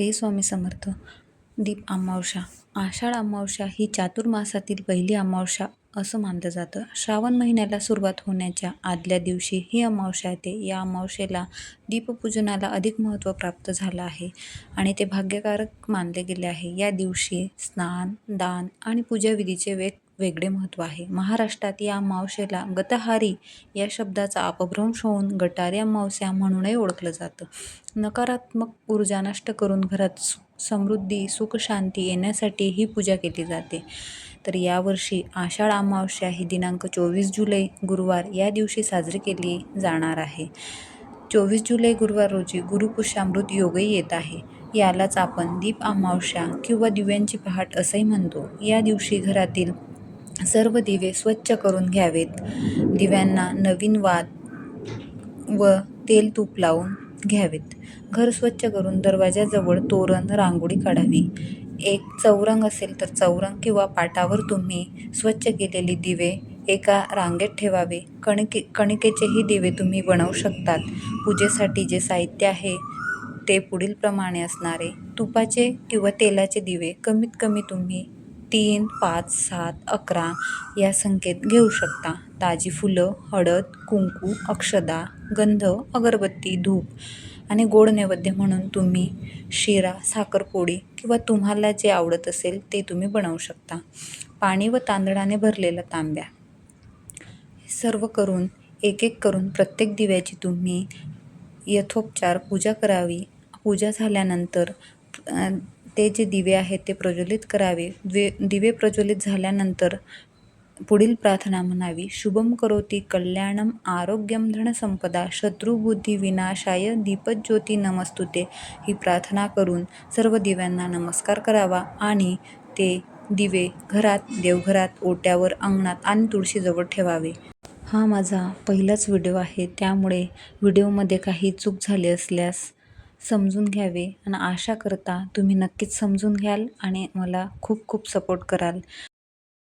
श्री स्वामी समर्थ. दीप अमावस्या. आषाढ अमावस्या ही चातुर्मासातील पहिली अमावस्या असं मानलं जातं. श्रावण महिन्याला सुरुवात होण्याच्या आदल्या दिवशी ही अमावस्या येते. या अमावस्येला दीपपूजनाला अधिक महत्त्व प्राप्त झालं आहे आणि ते भाग्यकारक मानले गेले आहे. या दिवशी स्नान दान आणि पूजाविधीचे वेग वेगळे महत्त्व आहे. महाराष्ट्रात या अमावशेला गतहारी या शब्दाचा अपभ्रंश होऊन गटारी अमावस्या म्हणूनही ओळखलं जातं. नकारात्मक ऊर्जा नष्ट करून घरात सु समृद्धी सुख शांती येण्यासाठी ही पूजा केली जाते. तर यावर्षी आषाढ अमावस्या ही दिनांक चोवीस जुलै गुरुवार या दिवशी साजरी केली जाणार आहे. चोवीस जुलै गुरुवार रोजी गुरुपुष्यामृत योगही येत आहे. यालाच आपण दीप अमावस्या किंवा दिव्यांची पहाट असंही म्हणतो. या दिवशी घरातील सर्व दिवे स्वच्छ करून घ्यावेत. दिव्यांना नवीन वात व तेल तूप लावून घ्यावेत. घर स्वच्छ करून दरवाजाजवळ तोरण रांगोळी काढावी. एक चौरंग असेल तर चौरंग किंवा पाटावर तुम्ही स्वच्छ केलेले दिवे एका रांगेत ठेवावे. कणके कणकेचेही दिवे तुम्ही बनवू शकतात. पूजेसाठी जे साहित्य आहे ते पुढीलप्रमाणे असणारे. तुपाचे किंवा तेलाचे दिवे कमीत कमी तुम्ही तीन पाच सात अकरा या संख्येत घेऊ शकता. ताजी फुलं हळद कुंकू अक्षदा गंध अगरबत्ती धूप आणि गोड नैवेद्य म्हणून तुम्ही शिरा साखरपोळी किंवा तुम्हाला जे आवडत असेल ते तुम्ही बनवू शकता. पाणी व तांदळाने भरलेलं तांब्या. सर्व करून एक एक करून प्रत्येक दिव्याची तुम्ही यथोपचार पूजा करावी. पूजा झाल्यानंतर ते जे दिवे आहेत ते प्रज्वलित करावे. द्वे दिवे प्रज्वलित झाल्यानंतर पुढील प्रार्थना म्हणावी शुभम करोती कल्याणम आरोग्यम धनसंपदा शत्रुबुद्धी विनाशाय दीपज्योती नमस्तुते. ही प्रार्थना करून सर्व दिव्यांना नमस्कार करावा आणि ते दिवे घरात देवघरात ओट्यावर अंगणात आणि तुळशीजवळ ठेवावे. हा माझा पहिलाच व्हिडिओ आहे. त्यामुळे व्हिडिओमध्ये काही चूक झाली असल्यास समजून घ्यावे आणि आशा करता तुम्ही नक्कीच समजून घ्याल आणि मला खूप खूप सपोर्ट कराल.